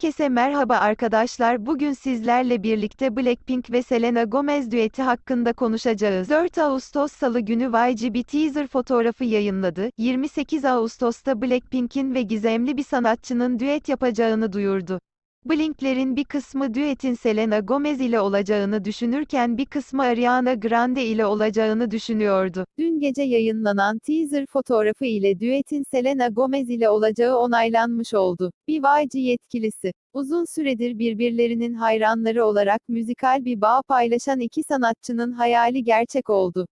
Herkese merhaba arkadaşlar. Bugün sizlerle birlikte Blackpink ve Selena Gomez düeti hakkında konuşacağız. 4 Ağustos Salı günü YG bir teaser fotoğrafı yayınladı. 28 Ağustos'ta Blackpink'in ve gizemli bir sanatçının düet yapacağını duyurdu. Blink'lerin bir kısmı düetin Selena Gomez ile olacağını düşünürken bir kısmı Ariana Grande ile olacağını düşünüyordu. Dün gece yayınlanan teaser fotoğrafı ile düetin Selena Gomez ile olacağı onaylanmış oldu. Bir YG yetkilisi, uzun süredir birbirlerinin hayranları olarak müzikal bir bağ paylaşan iki sanatçının hayali gerçek oldu.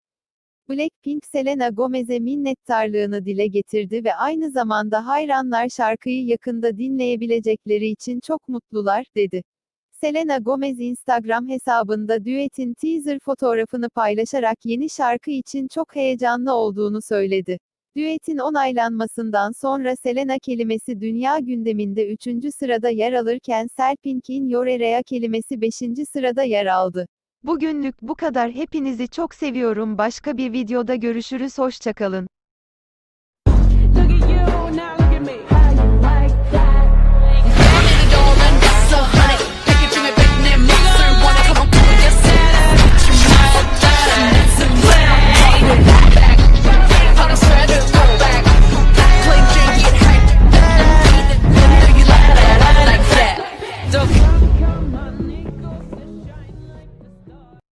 Blackpink Selena Gomez'e minnettarlığını dile getirdi ve aynı zamanda hayranlar şarkıyı yakında dinleyebilecekleri için çok mutlular, dedi. Selena Gomez Instagram hesabında düetin teaser fotoğrafını paylaşarak yeni şarkı için çok heyecanlı olduğunu söyledi. Düetin onaylanmasından sonra Selena kelimesi dünya gündeminde 3. sırada yer alırken Selpink'in Yorerea kelimesi 5. sırada yer aldı. Bugünlük bu kadar. Hepinizi çok seviyorum. Başka bir videoda görüşürüz. Hoşçakalın.